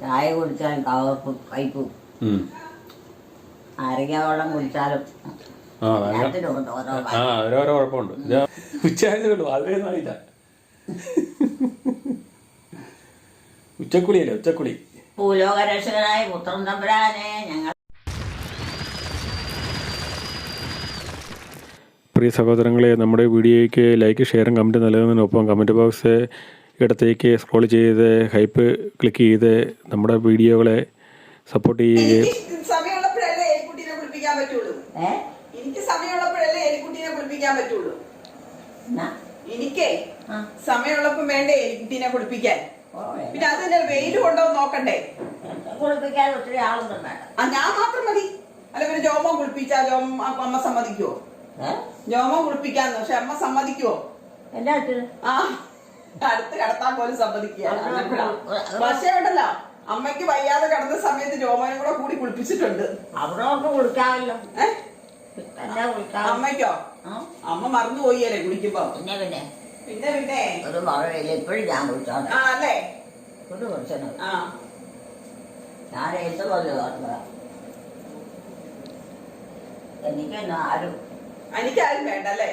ചായ കുടിച്ചാലും കവർപ്പും കയ്പും. നാരങ്ങ വെള്ളം കുടിച്ചാലും ആ ഓരോരോ കുഴപ്പമുണ്ട്. ഇത് ഉച്ചയായതേ ഉള്ളൂ. അതേ നായില്ല ഉച്ചക്കുളിയല്ലേ ഉച്ചക്കുളി? ഭൂലോകരക്ഷകനായ പുത്രൻ തമ്പുരാനെ ഞങ്ങൾ പ്രിയ സഹോദരങ്ങളെ നമ്മുടെ വീഡിയോയ്ക്ക് ലൈക്ക് ഷെയറും കമന്റ് നൽകുന്നതിനൊപ്പം കമന്റ് ബോക്സ് ഇടത്തേക്ക് സ്ക്രോൾ ചെയ്ത് ഹൈപ്പ് ക്ലിക്ക് ചെയ്ത് നമ്മുടെ വീഡിയോകളെ സപ്പോർട്ട് ചെയ്യുകയും എനിക്ക് സമയമുള്ളപ്പോഴല്ലേ എലിക്കുട്ടീനെ കുളിപ്പിക്കാൻ പറ്റുള്ളൂ. എനിക്ക് കുളിപ്പിക്കാൻ. സമയമുള്ളപ്പോ വേണ്ടേ എലിക്കുട്ടീനെ കുളിപ്പിക്കാൻ. പിന്നെ അത് തന്നെ വെയിൽ കൊണ്ടോ നോക്കണ്ടേ? എന്നെ കുളിപ്പിക്കാൻ ഒത്തിരി ആളൊന്നും വേണ്ട. ആ ഞാൻ മാത്രം മതി. അല്ല പിന്നെ ജോമോൻ കുളിപ്പിച്ചാ ജോമ അമ്മ സമ്മതിക്കുവോ? ഏ? ജോമോൻ കുളിപ്പിക്കാന്ന് പക്ഷെ അമ്മ സമ്മതിക്കുവോ? എല്ലാ ആ. അടുത്ത് കടത്താൻ പോലും സമ്മതിക്കുക പക്ഷേ ഉണ്ടല്ലോ അമ്മയ്ക്ക് വയ്യാതെ കടന്ന സമയത്ത് രോമാനും കൂടെ കൂടി കുളിപ്പിച്ചിട്ടുണ്ട്. അവിടെ ഒക്കെ കുളിക്കാമല്ലോ. അമ്മയ്ക്കോ? അമ്മ മറന്നു പോയല്ലേ കുളിക്കുമ്പോ? പിന്നെ പിന്നെ. പിന്നെ പിന്നെ. ഒരു ഇപ്പോഴും ഞാൻ കുളിച്ചോട്ടെ ആ അല്ലേ? കുളിച്ചത് ഞാൻ എന്ത് എനിക്കൊന്നും ആരും എനിക്കാരും വേണ്ട അല്ലേ?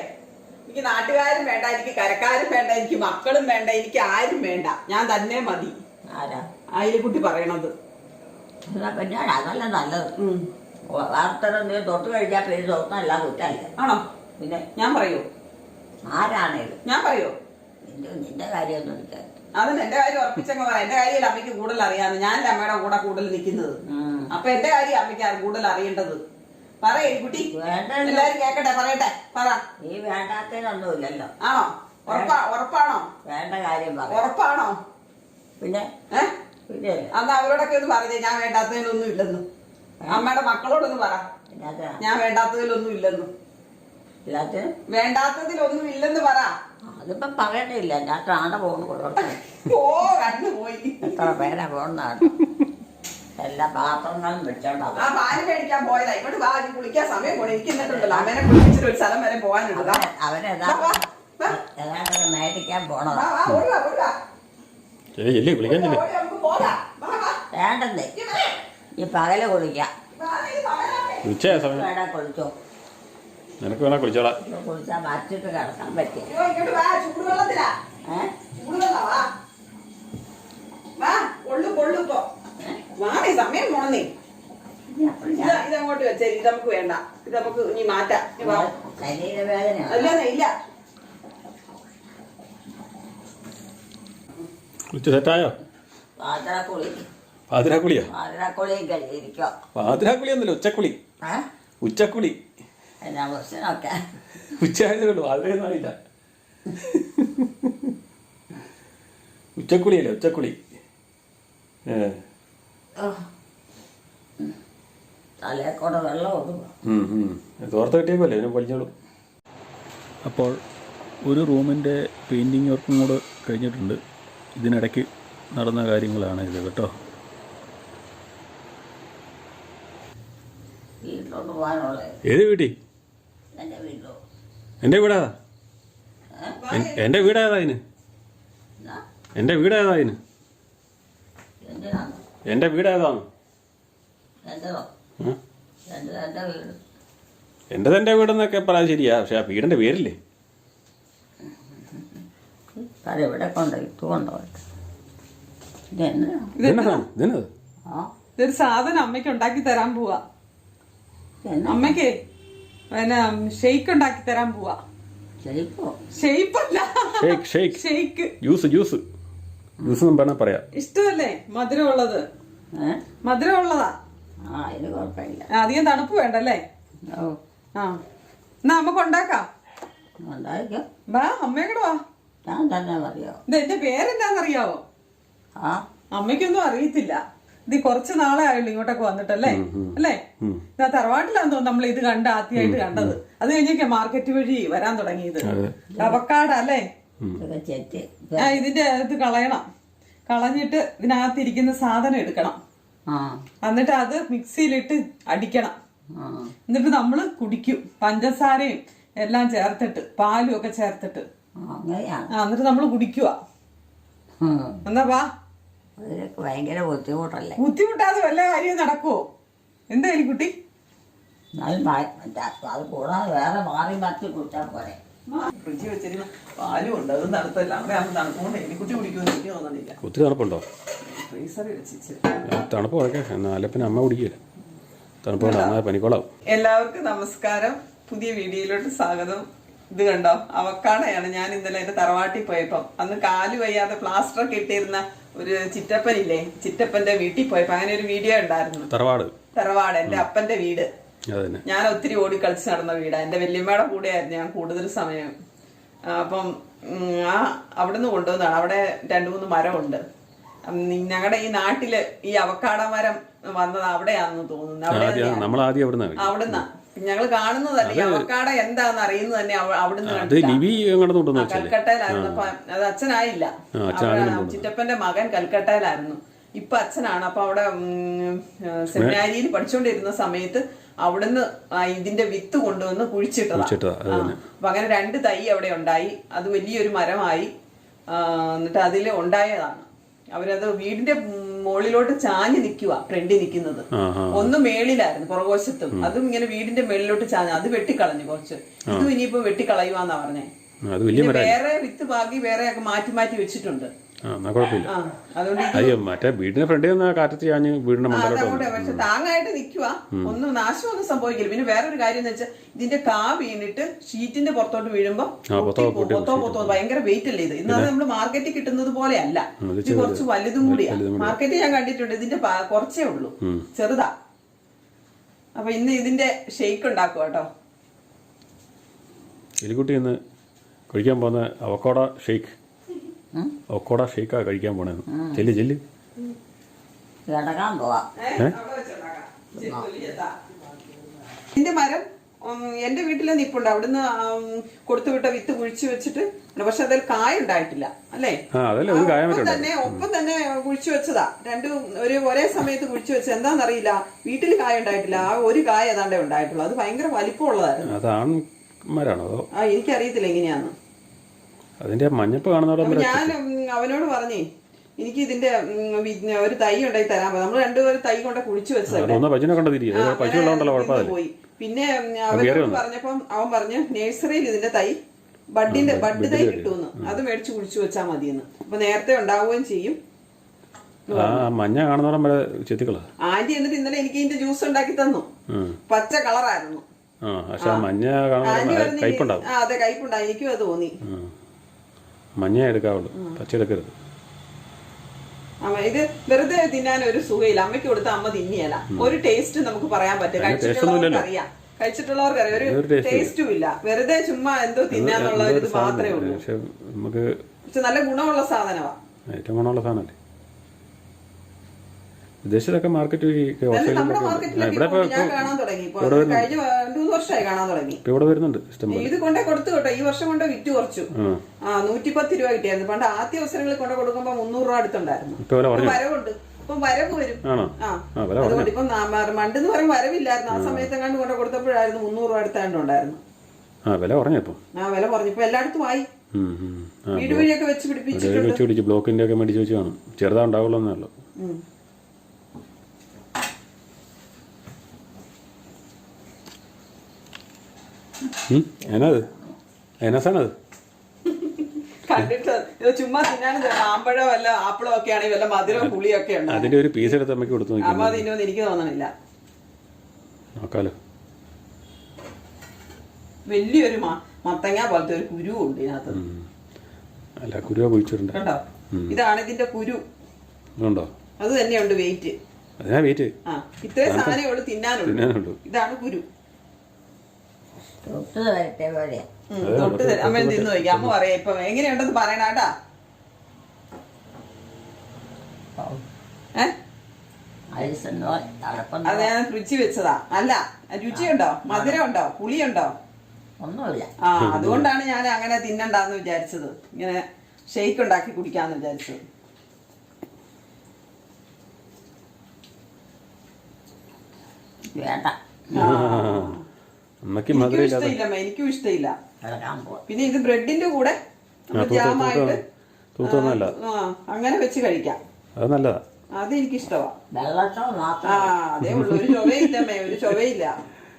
എനിക്ക് നാട്ടുകാരും വേണ്ട എനിക്ക് കരക്കാരും വേണ്ട എനിക്ക് മക്കളും വേണ്ട എനിക്ക് ആരും വേണ്ട. ഞാൻ തന്നെ മതി. ആരാ? കുട്ടി പറയണത്. എന്നാ പിന്നെ അതല്ല നല്ലത്. വാർത്തകൾ നീ തൊട്ട് കഴിക്കാൻ പേര് തൊട്ടല്ല കുറ്റല്ല ആണോ? പിന്നെ ഞാൻ പറയൂ? ആരാണേലും. ഞാൻ പറയൂ? നിന്റെ നിന്റെ കാര്യമൊന്നും എടുക്കാൻ അതിന് എന്റെ കാര്യം ഉറപ്പിച്ചങ്ങ് പറയാം എന്റെ കാര്യം അമ്മയ്ക്ക് കൂടുതൽ അറിയാന്ന്. ഞാനല്ലേ അമ്മയുടെ കൂടെ കൂടുതൽ നിൽക്കുന്നത്? അപ്പൊ എന്റെ കാര്യം അമ്മയ്ക്ക് കൂടുതൽ അറിയേണ്ടത്? പറ എലിക്കുട്ടി വേണ്ട എല്ലാരും കേക്കട്ടെ പറയട്ടെ. പറ. നീ വേണ്ടാത്തതിനൊന്നുമില്ലല്ലോ. ആണോ? ഉറപ്പാ ഉറപ്പാണോ? വേണ്ട കാര്യം പറ. ഉറപ്പാണോ? പിന്നെ? പിന്നെ അന്ന് അവരോടൊക്കെ ഒന്ന് പറഞ്ഞേ ഞാൻ വേണ്ടാത്തതിലൊന്നും ഇല്ലെന്ന് അമ്മയുടെ മക്കളോടൊന്ന് പറ. ഞാൻ വേണ്ടാത്തതിലൊന്നും ഇല്ലെന്ന് വേണ്ടാത്തതിലൊന്നും ഇല്ലെന്ന് പറ. അതിപ്പം പറയണില്ല. ഞാൻ കാണാൻ പോകുന്നു ഓ കണ്ണു പോയി എത്ര പേരാ പോകുന്നതാണ് എല്ലാ പാത്രങ്ങളും വെച്ചോണ്ടാവും. ആ പാൽ മേടിക്കാൻ പോയതാ. ഇങ്ങോട്ട് വാ ഇനി കുളിക്കാൻ സമയം പോണേ. എനിക്ക് എന്നിട്ടുണ്ടല്ലോ അമ്മേനെ കുളിപ്പിച്ചിട്ട് ഒരു സ്ഥലം വരെ പോകാനുണ്ട്. വാ. വാ, വാ. ഏതാണ്ട് മേടിക്കാൻ പോണതാ. വാ, ഓടി വാ, ഓടി വാ. ചെല്ലേ ചെല്ലേ വിളിക്കാൻ ചെല്ലേ. ഓടി നമുക്ക് പോകാം. വാ, വാ. വേണ്ടെന്നേ. ഈ വരെ. ഈ പകൽ കുളിക്കാം. വാ. ഉച്ചയായ സമയം. വേണേ കുളിച്ചോ. നിനക്ക് വേണേ കുളിച്ചോളാം. ഇപ്പൊ കുളിച്ചാൽ മറ്റിട്ട് കിടക്കാൻ പറ്റിയ അയ്യോ, ഇങ്ങോട്ട് വാ ചൂടുവെള്ളത്തിലാ. ഏഹ് ചൂടുവെള്ളം വാ വാ കൊള്ളു കൊള്ളു ഇപ്പൊ. വാണേ സമയം പോണേ. ഇത് ഇതങ്ങോട്ട് വെച്ചേരി ഇത് നമുക്ക് വേണ്ട. ഇത് നമുക്ക് ഇനി മാറ്റാം. ഇല്ല. കുളിച്ച് സെറ്റായോ? പാതിരാക്കുളി. പാതിരാക്കുളിയോ? പാതിരാക്കുളിയും കഴിയിരിക്കോ പാതിരാക്കുളി ഒന്നുമില്ല ഉച്ചക്കുളി. ഉച്ചക്കുളി. എന്നാ പ്രശ്നമൊക്കെ. ഉച്ചയായതേ ഉള്ളൂ അതേ നായില്ല ഉച്ചക്കുളിയല്ലേ ഉച്ചക്കുളി. ഏ. വെള്ളം. തോർത്ത് പൊളിച്ചോളൂ അപ്പോൾ ഒരു റൂമിന്റെ പെയിന്റിങ് വർക്കും കൂടെ കഴിഞ്ഞിട്ടുണ്ട്. ഇതിനിടയ്ക്ക് നടന്ന കാര്യങ്ങളാണ് ഇത് കേട്ടോ. ഏത് വീട്ടി എന്റെ വീടാതാ എന്റെ വീടായതാ അതിന് എന്റെ വീടായതാ ഇതിന്? എന്തിനാണ് വീട് ഏതാണ് എന്റെ തന്റെ വീട്. എന്നൊക്കെ പറയാൻ ശരിയാ പക്ഷെ ആ വീടിന്റെ പേരില്ലേ? ഇതെന്നത് ഇതൊരു സാധനം അമ്മയ്ക്ക് ഉണ്ടാക്കി തരാൻ പോവാ. അമ്മയ്ക്ക് പിന്നെ ഷെയ്ക്ക് ഉണ്ടാക്കി തരാൻ പോവാ. ഷെയ്പ്പ് അല്ല shake shake. Shake juice juice. Juice പറഞ്ഞാൽ പറയാം? ഇഷ്ടമല്ലേ? മധുരമുള്ളത്. മധുരമുള്ളതാ. ആ കുഴപ്പമില്ല. അധികം തണുപ്പ് വേണ്ടല്ലേ? ഓ. ആ. എന്നാ നമുക്ക് ഉണ്ടാക്കാം ഉണ്ടായിരിക്കും വാ അമ്മയും കൂടെ വാ. ഞാൻ തന്നെ ഇത് എന്റെ പേരെന്താണെന്നറിയാവോ ആ. അമ്മയ്ക്കൊന്നും അറിയത്തില്ല. ഇത് കുറച്ച് നാളെ ആയുള്ളൂ ഇങ്ങോട്ടൊക്കെ വന്നിട്ടല്ലേ? അല്ലേ? ഇതാ തറവാട്ടിലാന്ന് തോന്നുന്നു നമ്മൾ ഇത് കണ്ട് ആദ്യമായിട്ട് കണ്ടത്. അത് കഴിഞ്ഞൊക്കെ മാർക്കറ്റ് വഴി വരാൻ തുടങ്ങിയത്. അതെ. അവക്കാട അല്ലേ? ഇതൊക്കെ ആ ഇതിന്റെ ഇത് കളയണം. കളഞ്ഞിട്ട് ഇതിനകത്തിരിക്കുന്ന സാധനം എടുക്കണം. ആ. എന്നിട്ട് അത് മിക്സിയിലിട്ട് അടിക്കണം. എന്നിട്ട് നമ്മൾ കുടിക്കും. പഞ്ചസാരയും എല്ലാം ചേർത്തിട്ട് പാലും ഒക്കെ ചേർത്തിട്ട്. ആ, എന്നിട്ട് നമ്മൾ കുടിക്കുക. എന്നാ വാ. ഭയങ്കര ബുദ്ധിമുട്ടല്ലേ? ബുദ്ധിമുട്ടാതെ വല്ല കാര്യം നടക്കുവോ? എന്താ കുട്ടി അത് കൂടാതെ വേറെ മാറി മാറ്റി കുടിച്ചാൽ പോരെ. ഫ്രിഡ്ജ് വെച്ചിരുന്ന പാലും ഉണ്ട്. അത് തണുത്തല്ല അവിടെ ആകുമ്പോൾ തണുപ്പുകൊണ്ട് എലിക്കുട്ടി കുടിക്കുമെന്ന് എനിക്ക് തോന്നണില്ല. ഒത്തിരി തണുപ്പുണ്ടോ? ഫ്രീസറിൽ തണുപ്പ് കുറയ്ക്കാം. പിന്നെ അമ്മ കുടിക്കില്ല തണുപ്പ് അമ്മ പനിക്കോളാവും. എല്ലാവർക്കും നമസ്കാരം. പുതിയ വീഡിയോയിലോട്ട് സ്വാഗതം. ഇത് കണ്ടോ? അവക്കാടയാണ് ഞാൻ ഇന്നലെ എന്റെ തറവാട്ടിൽ പോയപ്പം. അന്ന് കാൽ വയ്യാതെ പ്ലാസ്റ്റർ ഒക്കെ ഇട്ടിരുന്ന ഒരു ചിറ്റപ്പനില്ലേ? ചിറ്റപ്പന്റെ വീട്ടിൽ പോയപ്പോ. അങ്ങനെ ഒരു വീഡിയോ ഉണ്ടായിരുന്നു. തറവാട്. തറവാട്. എന്റെ അപ്പന്റെ വീട്. ഞാൻ ഒത്തിരി ഓടി കളിച്ച് നടന്ന വീടാ. എന്റെ വല്യമ്മയുടെ കൂടെയായിരുന്നു ഞാൻ കൂടുതൽ സമയം. അപ്പം ആ അവിടെ നിന്ന് കൊണ്ടുവന്നതാണ്. അവിടെ രണ്ടു മൂന്ന് മരമുണ്ട്. ഞങ്ങളുടെ ഈ നാട്ടിൽ ഈ അവക്കാട മരം വന്നത് അവിടെയാണെന്ന് തോന്നുന്നു. നമ്മൾ ആദ്യം അവിടുന്ന ഞങ്ങൾ കാണുന്നതല്ല. ഈ അവക്കാട എന്താന്ന് അറിയുന്നത് തന്നെ അവ- അവിടുന്ന് കൽക്കട്ടയിലായിരുന്നു. അപ്പൊ അത് അച്ഛനായില്ല. ചിറ്റപ്പന്റെ മകൻ കൽക്കട്ടയിലായിരുന്നു. ഇപ്പൊ അച്ഛനാണ്. അപ്പൊ അവിടെ സെമിനാരിയിൽ പഠിച്ചുകൊണ്ടിരുന്ന സമയത്ത് അവിടുന്ന് ഇതിന്റെ വിത്ത് കൊണ്ടുവന്ന് കുഴിച്ചിട്ടതാ. അപ്പൊ അങ്ങനെ രണ്ട് തൈ അവിടെ ഉണ്ടായി. അത് വലിയൊരു മരമായി. എന്നിട്ട് അതിൽ ഉണ്ടായതാണ്. അവരത് വീടിന്റെ മുകളിലോട്ട് ചാഞ്ഞ് നിൽക്കുക ഫ്രണ്ടിൽ നിൽക്കുന്നത്. ഒന്ന് മേളിലായിരുന്നു പുറകോശത്തും അതും ഇങ്ങനെ വീടിന്റെ മേളിലോട്ട് ചാഞ്ഞ് അത് വെട്ടിക്കളഞ്ഞു കുറച്ച്. ഇതും ഇനിയിപ്പോ വെട്ടിക്കളയുവാന്നാ പറഞ്ഞേ. വേറെ വിത്ത് ബാക്കി വേറെ മാറ്റി മാറ്റി വെച്ചിട്ടുണ്ട്. ആ എന്നാ കുഴപ്പമില്ല. ആ അതുകൊണ്ട് അയ്യോ മറ്റേ വീടിന്റെ ഫ്രണ്ടിൽ നിന്ന് കാറ്റത്ത് ഞാൻ വീടിന്റെ മണ്ടലോട്ട് അതങ്ങോട്ട് പക്ഷെ താങ്ങായിട്ട് നിൽക്കുക ഒന്നും നാശമൊന്നും സംഭവിക്കില്ല. പിന്നെ വേറൊരു കാര്യം എന്ന് വെച്ചാൽ ഇതിന്റെ കാ വീണിട്ട് ഷീറ്റിന്റെ പുറത്തോട്ട് വീഴുമ്പോ ആ, പൊത്തോ പൊട്ടി പൊട്ടി പൊത്തോ പൊത്തോ ഭയങ്കര വെയിറ്റ് അല്ലേ ഇത്? ഇന്നത് നമ്മൾ മാർക്കറ്റിൽ കിട്ടുന്നത് പോലെ അല്ല ഇത് കുറച്ച് വലുതും കൂടിയാ. മാർക്കറ്റിൽ ഞാൻ കണ്ടിട്ടുണ്ട്. ഇതിന്റെ പാ- കുറച്ചേ ഉള്ളൂ. ചെറുതാ. അപ്പൊ ഇന്ന് ഇതിന്റെ ഷെയ്ക്ക് ഉണ്ടാക്കുക കേട്ടോ. എലിക്കുട്ടി ഇന്ന് കഴിക്കാൻ പോകുന്ന അവക്കോട ഷേക്ക് അവക്കോട ഷേക്കാ കഴിക്കാൻ പോണേന്ന് ചെല്ല് ചെല്ല്. കിടക്കാൻ പോവാം. ഇതിന്റെ മരം എന്റെ വീട്ടിലെ നിപ്പുണ്ട്. അവിടുന്ന് കൊടുത്തുവിട്ട വിത്ത് കുഴിച്ചു വെച്ചിട്ട് പക്ഷെ അതിൽ കായ ഉണ്ടായിട്ടില്ല അല്ലേ? ആ അതല്ലേ ഒരു കായം ഒപ്പം തന്നെ ഒപ്പം തന്നെ കുഴിച്ചു വെച്ചതാ. രണ്ടും ഒരു ഒരേ സമയത്ത് കുഴിച്ചു വെച്ചത് എന്താണെന്നറിയില്ല വീട്ടിൽ കായ ഉണ്ടായിട്ടില്ല. ആ ഒരു കായ ഏതാണ്ടേ ഉണ്ടായിട്ടുള്ളൂ. അത് ഭയങ്കര വലിപ്പമുള്ളതായിരുന്നു. അത് ആൺമാരാണോ അതോ? ആ എനിക്കറിയത്തില്ല എങ്ങനെയാന്ന്. അതിന്റെ മഞ്ഞപ്പ് കാണുന്നവിടെ ഞാൻ അവനോട് പറഞ്ഞേ എനിക്ക് ഇതിന്റെ ഒരു തൈ ഉണ്ടായി തരാൻ നമ്മൾ രണ്ടുപേരും തൈ കൊണ്ട് കുഴിച്ചു പശു ഉള്ളതുകൊണ്ടല്ലോ പോയി. പിന്നെ അവനോട് പറഞ്ഞപ്പം അവൻ പറഞ്ഞു നഴ്സറിയിൽ ഇതിന്റെ തൈ ബഡിന്റെ ബഡ് തൈ കിട്ടുമെന്ന്. അത് മേടിച്ച് കുഴിച്ചു വെച്ചാൽ മതിയെന്ന്. അപ്പൊ നേരത്തെ ഉണ്ടാവുകയും ചെയ്യും. മഞ്ഞ കാണുന്നോടം വരെ ചെത്തിക്കളാ. ആന്റി എന്നിട്ട് ഇന്നലെ എനിക്ക് ഇതിന്റെ ജ്യൂസ് ഉണ്ടാക്കി തന്നു. പച്ച കളറായിരുന്നു. ആ പക്ഷെ മഞ്ഞ കാണുന്ന കയ്പുണ്ടാവും. അതെ കയ്പുണ്ടായി. എനിക്കും അത് തോന്നി. മഞ്ഞ എടുക്കാവുള്ളൂ പച്ച എടുക്കരുത് അമ്മ ഇത് വെറുതെ തിന്നാൻ ഒരു സുഖയില്ല. അമ്മയ്ക്ക് കൊടുത്ത അമ്മ തിന്നിയല്ല. ഒരു ടേസ്റ്റ് നമുക്ക് പറയാൻ പറ്റും. കഴിച്ചിട്ടുള്ളവർക്ക് അറിയാം. കഴിച്ചിട്ടുള്ളവർക്ക് അറിയാം. ഒരു ഒരു ടേസ്റ്റും ഇല്ല. വെറുതെ ചുമ്മാ എന്തോ തിന്നാന്നുള്ള ഒരു ഇത് മാത്രമേ ഉള്ളൂ. പക്ഷെ നമുക്ക് നല്ല ഗുണമുള്ള സാധനമാണ് ഏറ്റവും ഗുണമുള്ള സാധനമല്ലേ വിദേശത്തൊക്കെ മാർക്കറ്റ് വഴി ഒക്കെ നമ്മുടെ ഓസ്ട്രേലിയയിലൊക്കെ ഉണ്ട്. ആ, മാർക്കറ്റിലൊക്കെ ഇവിടെ ഇപ്പോൾ ഇപ്പോൾ ഞാൻ കാണാൻ തുടങ്ങി ഇപ്പൊ കഴിഞ്ഞ മാർക്കറ്റ് വഴി വർഷമായി കാണാൻ തുടങ്ങി. ഇപ്പോൾ ഇവിടെ വരുന്നുണ്ട് പോലെ. ഇത് കൊണ്ടേ കൊടുത്തു കേട്ടോ. ഈ വർഷം കൊണ്ട് വിറ്റ് കുറച്ചു. നൂറ്റിപ്പത്ത് രൂപ കിട്ടിയായിരുന്നു. പണ്ട് ആദ്യ അവസരങ്ങളിൽ കൊണ്ട് കൊടുക്കുമ്പോ മുന്നൂറ് രൂപ അടുത്തുണ്ടായിരുന്നു. വരവുണ്ട്. ഇപ്പൊ വരവ് വരും. അതുകൊണ്ട് ഇപ്പൊ മണ്ടെന്ന് പറയും വരവില്ലായിരുന്നു. ആ സമയത്ത് എങ്ങാണ്ട് കൊണ്ട് കൊടുത്തപ്പോഴായിരുന്നു മുന്നൂറ് രൂപ അടുത്താണ്ടുണ്ടായിരുന്നു ആ വില കുറഞ്ഞപ്പോ ആ വില കുറഞ്ഞപ്പോ എല്ലായിടത്തും ആയി. വീട് വഴിയൊക്കെ വെച്ച് പിടിപ്പിച്ചു ബ്ലോക്കിന്റെ ഒക്കെ മേടിച്ച് വെച്ച് കാണും. ചെറുതാ ഉണ്ടാവുള്ളൂ എന്നേ ഉള്ളൂ ഉം. ഉം, എന്നാത്? എന്നാ സാധനം കണ്ടിട്ട് ഇത് ചുമ്മാ തിന്നാനും മാമ്പഴം വല്ല ആപ്പിളോ ഒക്കെ ആണെങ്കിൽ വല്ല മധുരവും പുളിയൊക്കെ ഉണ്ട്? അതിന്റെ ഒരു പീസ് എടുത്ത് അമ്മയ്ക്ക് കൊടുത്തു നോക്കി അമ്മ തിന്നുമെന്ന് എനിക്ക് തോന്നണില്ല. നോക്കാലോ. വലിയൊരു മത്തങ്ങ പോലത്തെ ഒരു കുരു ഉണ്ട് ഇതിനകത്ത്. അല്ല കുരുവ കുഴിച്ചിട്ടുണ്ട് കണ്ടോ? ഇതാണ് ഇതിന്റെ കുരു. ഉണ്ടോ അത് തന്നെയുണ്ട് വെയിറ്റ് അതിനാ വെയിറ്റ് ആ ഇത്രയും സാധനം തിന്നാനുള്ളൂ. തിന്നാനുള്ളൂ. ഇതാണ് കുരു. തൊട്ട് വരട്ടെ പോലെയാ ഉം, തൊട്ട് തരാം. അമ്മ തിന്നു നോക്കി അമ്മ പറയാ ഇപ്പൊ. എങ്ങനെയുണ്ടെന്ന് പറയണാട്ടാ ഏ? ഐസെന്നോ തണുപ്പെന്നോ അത് ഞാൻ രുചി വെച്ചതാ. അല്ല രുചിയുണ്ടോ? മധുരമുണ്ടോ? പുളിയുണ്ടോ? ഒന്നുമില്ല. ആ അതുകൊണ്ടാണ് ഞാൻ അങ്ങനെ തിന്നണ്ടെന്ന് വിചാരിച്ചത്. ഇങ്ങനെ ഷെയ്ക്ക് ഉണ്ടാക്കി കുടിക്കാന്ന് വിചാരിച്ചത്. വേണ്ട. അമ്മയ്ക്ക് എനിക്കും മധുരം ഇല്ലാതെ. ഇഷ്ടമില്ല എനിക്കും ഇഷ്ടമില്ല. പിന്നെ ഇത് ബ്രെഡിന്റെ കൂടെ ആ, ജാമായിട്ട് തൂത്ത് തൂത്തൊന്നുമല്ല ആ അങ്ങനെ വെച്ച് കഴിക്കാം. അത് നല്ലതാണ് അതെനിക്കിഷ്ടമാണ് വെള്ളച്ചോ ആ മാത്രം അതേ ഉള്ളൂ. ഒരു ചൊവയില്ല അമ്മേ. ഒരു ചൊവയില്ല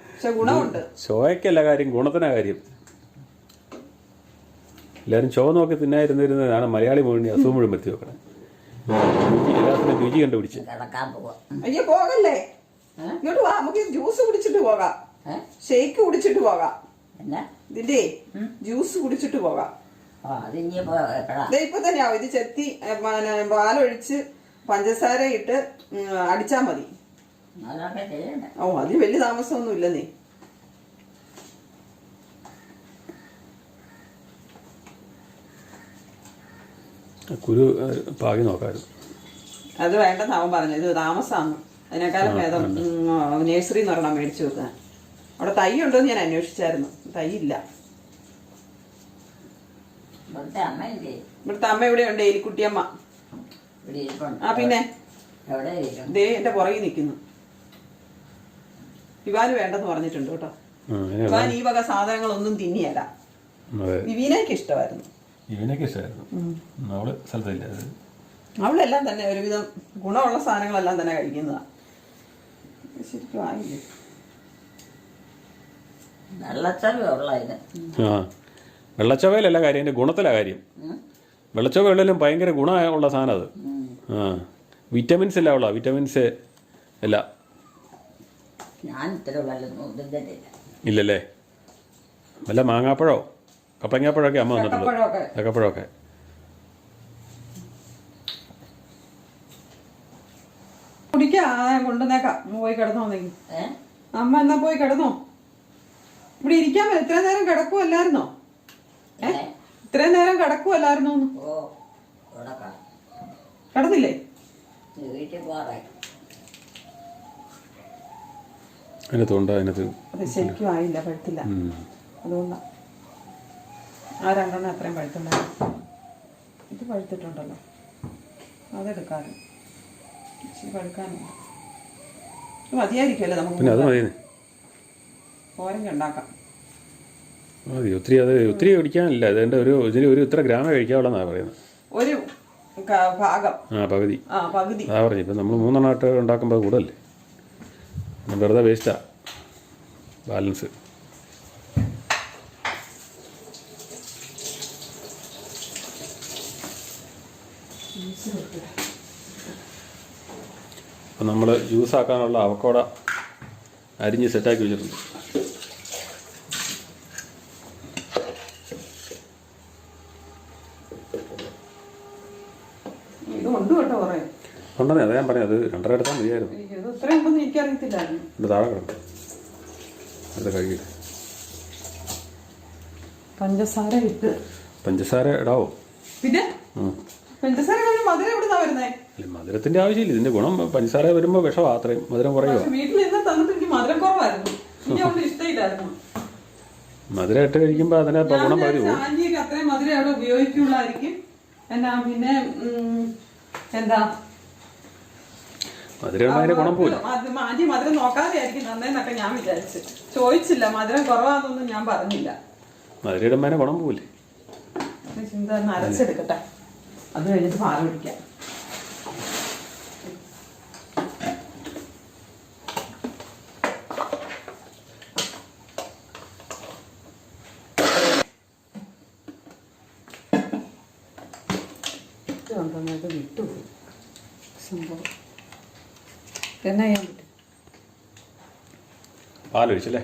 പക്ഷെ ഗുണമുണ്ട്. ചോയ്ക്കല്ല കാര്യം ഗുണത്തിനാ കാര്യം. എല്ലാവരും ചോ നോക്കി തിന്നായിരുന്നിരുന്നതാണ് മലയാളി മുഴുവൻ അസുഖം മുഴുവൻ എത്തി വെക്കണം. എല്ലാത്തിനും രുചി കണ്ടുപിടിച്ച്. അയ്യോ പോകല്ലേ? ഇങ്ങോട്ട് വാ നമുക്ക് ജ്യൂസ് കുടിച്ചിട്ട് പോകാം. ഷേക്ക് കുടിച്ചിട്ട് പോകാം. എന്നാ? ഇതിന്റെ ജ്യൂസ് കുടിച്ചിട്ട് പോകാം. ഇപ്പൊ തന്നെയാവും ഇത് ചെത്തി പാലൊഴിച്ച് പഞ്ചസാര ഇട്ട് അടിച്ചാ മതി. ഓ അതിന് വലിയ താമസമൊന്നും നീ കുരു പാകി നോക്കാമായിരുന്നു അത് വേണ്ടെന്ന് അവൻ പറഞ്ഞു. ഇത് താമസമാണ് അതിനേക്കാളും ഭേദം നേഴ്സറി എന്ന് പറഞ്ഞാൽ മേടിച്ചു വെക്കാൻ. അവിടെ തൈ ഉണ്ടോ എന്ന് ഞാൻ അന്വേഷിച്ചായിരുന്നു. തൈ ഇല്ല ഇവിടുത്തെ അമ്മ ഇവിടെ ഉണ്ട് എലിക്കുട്ടിയമ്മ. ആ പിന്നെ? ദേ എന്റെ പുറകിൽ നിൽക്കുന്നു. ഇവാന് വേണ്ടെന്ന് പറഞ്ഞിട്ടുണ്ട് കേട്ടോ. ഇവാൻ ഈ വക സാധനങ്ങളൊന്നും തിന്നിയല്ല. അതെ. വിവീനയ്ക്ക് ഇഷ്ടമായിരുന്നു. ഇവനൊക്കെ ഇഷ്ടമായിരുന്നു. അവൾ സ്ഥലത്തില്ല. അവളെല്ലാം തന്നെ ഒരുവിധം ഗുണമുള്ള സാധനങ്ങളെല്ലാം തന്നെ കഴിക്കുന്നതാണ് ശരിക്കും ആയില്ലേ? ആ. വെള്ളച്ചവയിലല്ല കാര്യം അതിന്റെ ഗുണത്തിലാ കാര്യം. ഉം. വെള്ളച്ചവ ഉള്ളിലും ഭയങ്കര ഗുണമുള്ള സാധനം അത്. ആ. വിറ്റമിൻസ് എല്ലാം ഉള്ള വിറ്റമിൻസ് അല്ല ഇല്ലല്ലേ? വല്ല മാങ്ങാപ്പഴോ? കപ്പങ്ങാപ്പഴമൊക്കെ അമ്മ വന്നിട്ടുള്ളൂ ചക്കപ്പഴമൊക്കെ. കുടിക്കാം. കുടിക്കാ കൊണ്ടുവന്നേക്കാം. പോയി കിടന്നോ അമ്മ എന്നാ പോയി കിടന്നോ? ഇവിടെ ഇരിക്കാൻ പറ്റും ഇത്രയും നേരം കിടക്കുമല്ലായിരുന്നോ ഏ? ഇത്രയും നേരം കിടക്കുമല്ലായിരുന്നോ കിടന്നില്ലേ? വീട്ടിൽ പോറേ അതിനകത്തുണ്ട് അതിനകത്ത് അത് ശരിക്കും ആയില്ല പഴുത്തില്ല. അതുകൊണ്ടാ. ആ രണ്ടെണ്ണം അത്രയും പഴുത്തുണ്ടായിരുന്നു ഇത് പഴുത്തിട്ടുണ്ടല്ലോ. അതെടുക്കാനും. ഇച്ചിരി പഴുക്കാനുണ്ട്. മതിയായിരിക്കുമല്ലേ പിന്നെ അത് നമുക്ക് മതി ഓരങ്ങ് ഉണ്ടാക്കാം. മതി ഒത്തിരി അത് ഒത്തിരി കുടിക്കാനില്ല അതുകൊണ്ട് ഒരു ഇതിന് ഒരു ഇത്ര ഗ്രാമേ കഴിക്കാവുള്ളതെന്നാണ് പറയുന്നത്. ഒരു ഭാഗം. ആ പകുതി. ആ പകുതി. അതാ പറഞ്ഞു ഇപ്പം നമ്മൾ മൂന്നെണ്ണമായിട്ട് ഉണ്ടാക്കുമ്പോൾ കൂടുതലല്ലേ? പിന്നെ വെറുതെ വേസ്റ്റാ ബാലൻസ് അപ്പം നമ്മൾ ജ്യൂസ് ആക്കാനുള്ള അവക്കോട അരിഞ്ഞ് സെറ്റാക്കി വെച്ചിട്ടുണ്ട്. ഇത് ഉണ്ട് കേട്ടോ കുറേ. ഉണ്ടെന്നേ അതാ ഞാൻ പറഞ്ഞത്. അത് രണ്ടര എടുത്താൽ മതിയായിരുന്നു. എനിക്ക് ഇത് ഇത്രയും ഉണ്ടെന്ന് എനിക്കറിയത്തില്ലായിരുന്നു എന്റെ താഴെ കിടക്കും അത് കഴുകിയിട്ട് പഞ്ചസാര ഇട്ട്. പഞ്ചസാര ഇടാവോ? പിന്നെ? ഉം. പഞ്ചസാര കഴിഞ്ഞ് മധുരം എവിടുന്നാ വരുന്നേ? അല്ല മധുരത്തിന്റെ ആവശ്യമില്ല. ഇതിന്റെ ഗുണം പഞ്ചസാര വരുമ്പോൾ വിഷമാ അത്രയും മധുരം കുറയുക പക്ഷെ വീട്ടിൽ ഇന്ന് തന്നിട്ട് എനിക്ക് മധുരം കുറവായിരുന്നു. എനിക്ക് ഇഷ്ടമില്ലായിരുന്നു. മധുരം ഇട്ട് കഴിക്കുമ്പോൾ അതിനെ ഗുണം പകുതി പോകും അത്രയും മധുരം അവിടെ ഉപയോഗിക്കുള്ളായിരിക്കും. എന്നാ പിന്നെ ഉം, എന്താ? ഗുണം പോലും. മധുരം നന്നേന്നൊക്കെ ഞാൻ വിചാരിച്ചു. ചോദിച്ചില്ല മധുരം കുറവാന്നൊന്നും ഞാൻ പറഞ്ഞില്ല. ഗുണം ചിന്ത അത് കഴിഞ്ഞിട്ട് പാറ കുടിക്കാം. എന്നാ ചെയ്യാൻ പറ്റും. പാലൊഴിച്ചല്ലേ?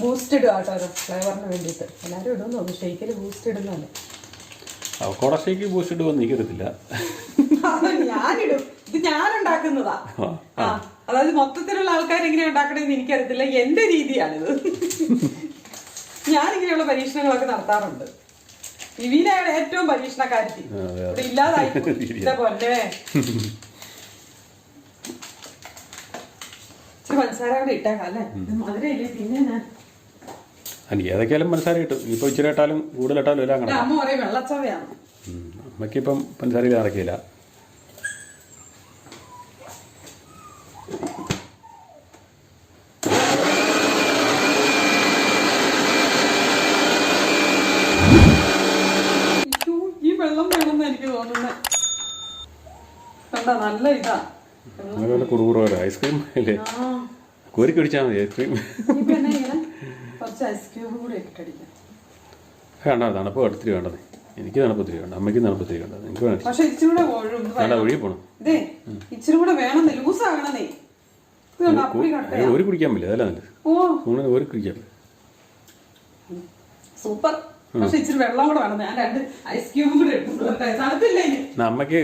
ബൂസ്റ്റ് ഇടുക കേട്ടോ ഫ്ലേവറിന് വേണ്ടിയിട്ട്. എല്ലാവരും ഇടുന്നു തോന്നുന്നു. ഷെയ്ക്കിൽ ബൂസ്റ്റ് ഇടുന്നല്ലേ അവക്കോട ഷേക്ക് ബൂസ്റ്റ് ഇടുമെന്ന് എനിക്കറിയത്തില്ല. അത് ഞാനിടും. ഇത് ഞാൻ ഉണ്ടാക്കുന്നതാ അതായത് മൊത്തത്തിലുള്ള ആൾക്കാർ എങ്ങനെ ഉണ്ടാക്കണമെന്ന് എനിക്കറിയത്തില്ല. എന്റെ രീതിയാണിത്. ഞാൻ ഇങ്ങനെയുള്ള പരീക്ഷണങ്ങളൊക്കെ നടത്താറുണ്ട്. വിവീനയാണ് ഏറ്റവും പരീക്ഷണക്കാരി. ഇല്ലാതായി പഞ്ചസാര കൂടെ ഇട്ടേക്കാം അല്ലേ? മധുരയില്ലേ? പിന്നെ ഞാൻ എനിക്ക് ഏതൊക്കെയാലും പഞ്ചസാര കിട്ടും. ഇപ്പോൾ ഇച്ചിരി ഇട്ടാലും കൂടുതലിട്ടാലും എല്ലാം അമ്മ പറയും വെള്ളച്ചവയാണ്. അമ്മയ്ക്കിപ്പം പഞ്ചസാര ഇറക്കിയില്ല കണ്ടോ നല്ല ഇതാ. കുറുകുറോ ഐസ്ക്രീം അല്ലേ? കോരി കടിച്ചാൽ മതി ഐസ്ക്രീം കുറച്ച് കൂടെ ഇട്ടടിക്കാം. വേണ്ട തണുപ്പ് ഒത്തിരി വേണ്ടത്. എനിക്ക് തണുപ്പ് ഒത്തിരി വേണ്ട അമ്മയ്ക്ക് തണുപ്പ് ഒത്തിരി വേണ്ട. എനിക്ക് വേണം പക്ഷേ ഇച്ചിരി കൂടെ ഒഴുകും ഇത് വേണ്ട ഒഴുകി പോണം. ഇച്ചിരി കൂടെ വേണം ലൂസ് ഒരു കുടിക്കാൻ പറ്റില്ല അതല്ല നല്ലത്. ഒരു കുടിക്കാൻ പറ്റില്ല. സൂപ്പർ. ഇച്ചിരി വെള്ളം കൂടെ വേണം. ഞാൻ രണ്ട് ഐസ് ക്യൂബ് കൂടെ അമ്മയ്ക്ക്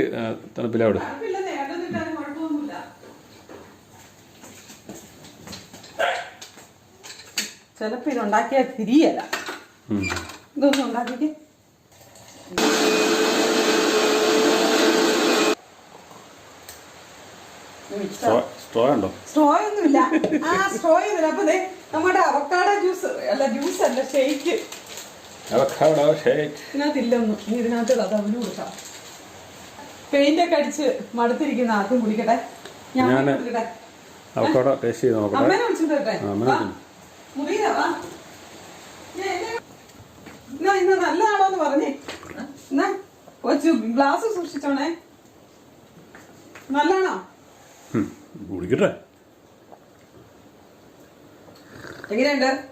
തണുപ്പില്ല അവിടെ. ചിലപ്പോ ഇതുണ്ടാക്കിയാൽ തിരിയല്ല. ഇതൊന്നും ഉണ്ടാക്കിക്ക് സ്ട്രോ ഉണ്ടോ? സ്ട്രോ ഒന്നുമില്ല ആ സ്ട്രോ ഒന്നുമില്ല. അപ്പൊ നമ്മുടെ അവക്കാട ജ്യൂസ് അല്ല ജ്യൂസ് അല്ല ഷേക്ക് അവക്കാഡോ ഷേക്ക് ഇതിനകത്തില്ലൊന്നും. ഇനി ഇതിനകത്ത് അത് അവന് കൊടുക്കാം. പെയിന്റ് ഒക്കെ അടിച്ച് മടുത്തിരിക്കുന്ന ആർക്കും കുടിക്കട്ടെ? ഞാൻ അവക്കാഡോ ടേസ്റ്റ് ചെയ്ത് നോക്കട്ടെ. അമ്മേനെ വിളിച്ചിട്ട് വരട്ടെ ആ, അമ്മേനെ വാ. മുറിയിലാ, വാ. ഏ, എന്നെ- എന്നാ ഇന്ന് നല്ലതാണോ എന്ന് പറഞ്ഞേ. എന്നാ കൊച്ചു ഗ്ലാസ് സൂക്ഷിച്ചോണേ. നല്ലാണോ കുടിക്കട്ടെ. എങ്ങനെയുണ്ട്?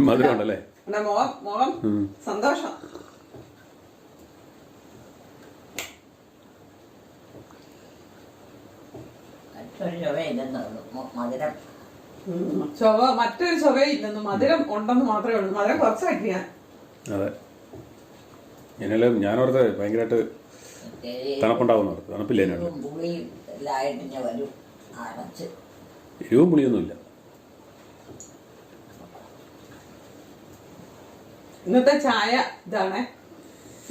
മധുരം ഉണ്ടല്ലേ മുഖം മുഖം സന്തോഷം. മറ്റൊരു ചുവയില്ലെന്നുള്ളൂ മ- മധുരം. ചൊവ മറ്റൊരു ചൊവയില്ലെന്ന് മധുരം ഉണ്ടെന്ന് മാത്രമേ ഉള്ളൂ. മധുരം കുറച്ചാക്കി ഞാൻ. അതെ. എന്നാലും ഓർത്ത് ഭയങ്കരമായിട്ട് തണുപ്പുണ്ടാവുന്ന ഓർത്ത് തണുപ്പില്ല പുളിയും എല്ലാം ആയിട്ട് ഞാൻ വരും. അടച്ച് എരിവും പുളിയൊന്നുമില്ല. ഇന്നത്തെ ചായ ഇതാണ്.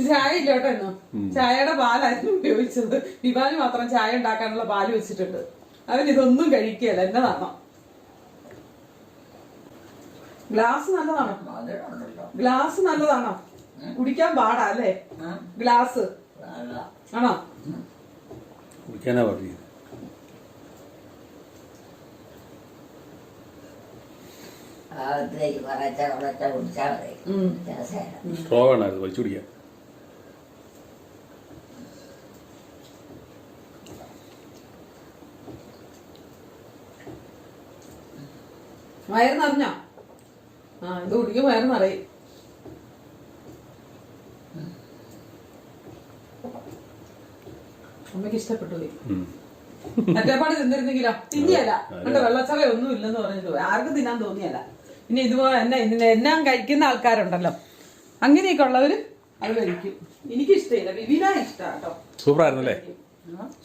ചായ ഇല്ലോട്ടോ ഇന്ന്. ചായയുടെ പാലായിരുന്നു ഉപയോഗിച്ചത്. വിവാന് മാത്രം ചായ ഉണ്ടാക്കാനുള്ള പാൽ വെച്ചിട്ടുണ്ട്. അവൻ ഇതൊന്നും കഴിക്കുകയല്ല എന്നതാണോ ഗ്ലാസ് നല്ലതാണോ? ഗ്ലാസ് നല്ലതാണോ? കുടിക്കാൻ പാടാ അല്ലേ? ഗ്ലാസ്. ആണോ? കുടിക്കാനാ. രസമാണ് സ്ട്രോ വേണമായിരുന്നു വലിച്ചു കുടിക്കാൻ വയറ് നിറഞ്ഞോ ആ ഇത് കുടിക്കും വയറ് നിറയും. അമ്മയ്ക്ക് ഇഷ്ടപ്പെട്ടു. മറ്റേപ്പാട് തിന്നിരുന്നെങ്കിലോ? തിന്നിയല്ല. എന്റെ വെള്ളച്ചറ ഒന്നും ഇല്ലെന്ന് പറഞ്ഞിട്ട് പോയി. ആർക്കും തിന്നാൻ തോന്നിയല്ല. ഇനി ഇതുപോലെ എന്നെ ഇതിനെ എന്നാ കഴിക്കുന്ന ആൾക്കാരുണ്ടല്ലോ. അങ്ങനെയൊക്കെ ഉള്ളവര് അത് കഴിക്കും എനിക്ക് ഇഷ്ടമില്ല. വിവിന ഇഷ്ടാട്ടോ സൂപ്പർ ആയിരുന്നല്ലേ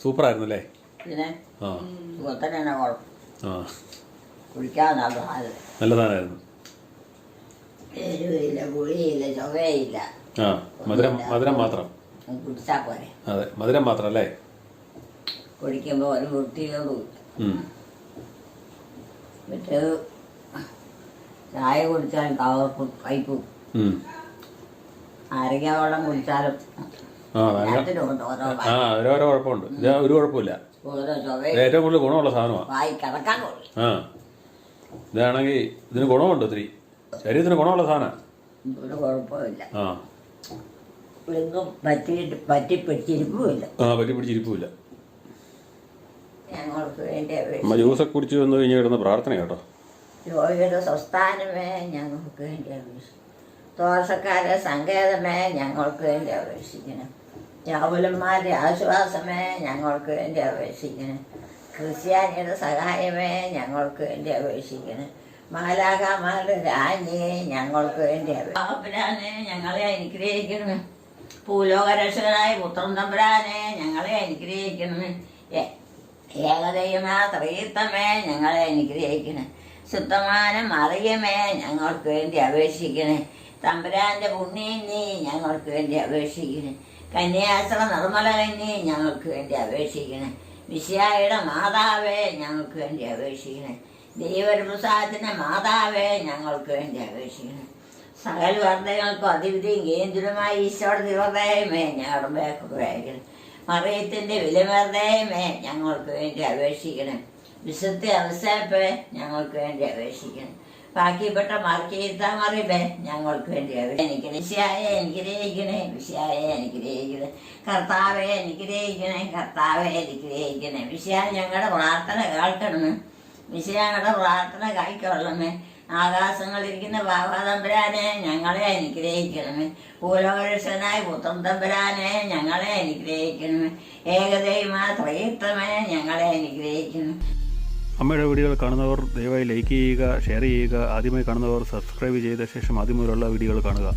സൂപ്പർ ആയിരുന്നല്ലേ ആ. കുഴപ്പം ആ കുടിക്കാൻ നല്ല അത് നല്ല സാധനമായിരുന്നു. എരിവില്ല പുളിയില്ല ചുവയില്ല ആ മധുരം മധുരം മാത്രം. കുടിച്ചാൽ പോരെ. അതെ മധുരം മാത്രം അല്ലേ? കുടിക്കുമ്പോൾ ഒരു വൃത്തിയോടും. മറ്റേ ചായ കുടിച്ചാലും കവർപ്പും കയ്പും. നാരങ്ങ വെള്ളം കുടിച്ചാലും ആ ഓരോ കുഴപ്പമുണ്ട്. ഒരു കുഴപ്പമില്ല. ഏറ്റവും കൂടുതൽ ഗുണമുള്ള സാധനമാണ് ആ. ഇതാണെങ്കിൽ ഇതിന് ഗുണമുണ്ട് ഒത്തിരി. ശരീരത്തിന് ഗുണമുള്ള സാധനം. ഒരു കുഴപ്പമില്ല. ആ. എങ്ങും പറ്റിയിട്ട് ആ പറ്റി പിടിച്ചിരിപ്പില്ല ഞങ്ങൾക്ക് വേണ്ടി അമ്മ ജ്യൂസൊക്കെ കുടിച്ച് വന്നു കഴിഞ്ഞ് കിടന്ന് പ്രാർത്ഥന കേട്ടോ. രോഗിയുടെ സ്വസ്ഥാനമേ ഞങ്ങൾക്ക് വേണ്ടി അപേക്ഷിക്കണം ദോഷക്കാരെ സങ്കേതമേ ഞങ്ങൾക്ക് വേണ്ടി അപേക്ഷിക്കണം. രാഹുലന്മാരുടെ ആശ്വാസമേ ഞങ്ങൾക്ക് വേണ്ടി അപേക്ഷിക്കണം. ക്രിസ്ത്യാനിയുടെ സഹായമേ ഞങ്ങൾക്ക് വേണ്ടി അപേക്ഷിക്കണം. മാലാകാമാരുടെ രാജ്ഞിയെ ഞങ്ങൾക്ക് വേണ്ടി അപേക്ഷിക്കണേ ഞങ്ങളെ അനുഗ്രഹിക്കണമേ ഭൂലോകരക്ഷകനായ പുത്രൻ തമ്പുരാനെ ഞങ്ങളെ അനുഗ്രഹിക്കണമേ ഏകദൈവമായ ഏകദൈവമാ ത്രീത്തമേ ഞങ്ങളെ അനുഗ്രഹിക്കണേ. ശുദ്ധമാന മറിയമേ ഞങ്ങൾക്ക് വേണ്ടി അപേക്ഷിക്കണേ. തമ്പുരാന്റെ പുണ്യം ഞങ്ങൾക്ക് വേണ്ടി അപേക്ഷിക്കണേ. കന്യാസ്ത്ര നിർമ്മല കന്നി ഞങ്ങൾക്ക് വേണ്ടി അപേക്ഷിക്കണേ. വിശയായുടെ മാതാവേ ഞങ്ങൾക്ക് വേണ്ടി അപേക്ഷിക്കണേ. ദൈവരപ്രസാദത്തിന്റെ മാതാവേ ഞങ്ങൾക്ക് വേണ്ടി അപേക്ഷിക്കണേ. സകല വർദ്ധങ്ങൾക്കും അതിവിധിയും കേന്ദ്രമായി ഈശോയുടെ ദിവസമേ ഞങ്ങളുടെ ബേക്കുറയാക്കണം മറിയത്തിന്റെ വിലമർദ്ദയമേ ഞങ്ങൾക്ക് വേണ്ടി അപേക്ഷിക്കണം. വിശുദ്ധ അവസാപ്പേ ഞങ്ങൾക്ക് വേണ്ടി അപേക്ഷിക്കണം. ബാക്കിപ്പെട്ട മറിയേ ഞങ്ങൾക്ക് വേണ്ടിയത് എനിക്ക് വിഷയായ അനുഗ്രഹിക്കണേ വിഷയായ രേഖിക്കണേ കർത്താവെ അനുഗ്രഹിക്കണേ കർത്താവെ അനുഗ്രഹിക്കണേ വിഷയ ഞങ്ങളുടെ പ്രാർത്ഥന കേൾക്കണമേ വിഷയ ഞങ്ങളുടെ പ്രാർത്ഥന കായ്ക്കൊള്ളമേ ആകാശങ്ങളിരിക്കുന്ന ബാബാതമ്പരാനെ ഞങ്ങളെ അനുഗ്രഹിക്കണമേ പൂലോകരക്ഷനായ പുത്രം തമ്പരാനെ ഞങ്ങളെ അനുഗ്രഹിക്കണമേ ഏകദൈവ ത്രയത്വമേ ഞങ്ങളെ അനുഗ്രഹിക്കണം അമ്മയുടെ വീഡിയോകൾ കാണുന്നവർ ദയവായി ലൈക്ക് ചെയ്യുക ഷെയർ ചെയ്യുക ആദ്യമായി കാണുന്നവർ സബ്സ്ക്രൈബ് ചെയ്ത ശേഷം ആദ്യം മുതലുള്ള വീഡിയോകൾ കാണുക.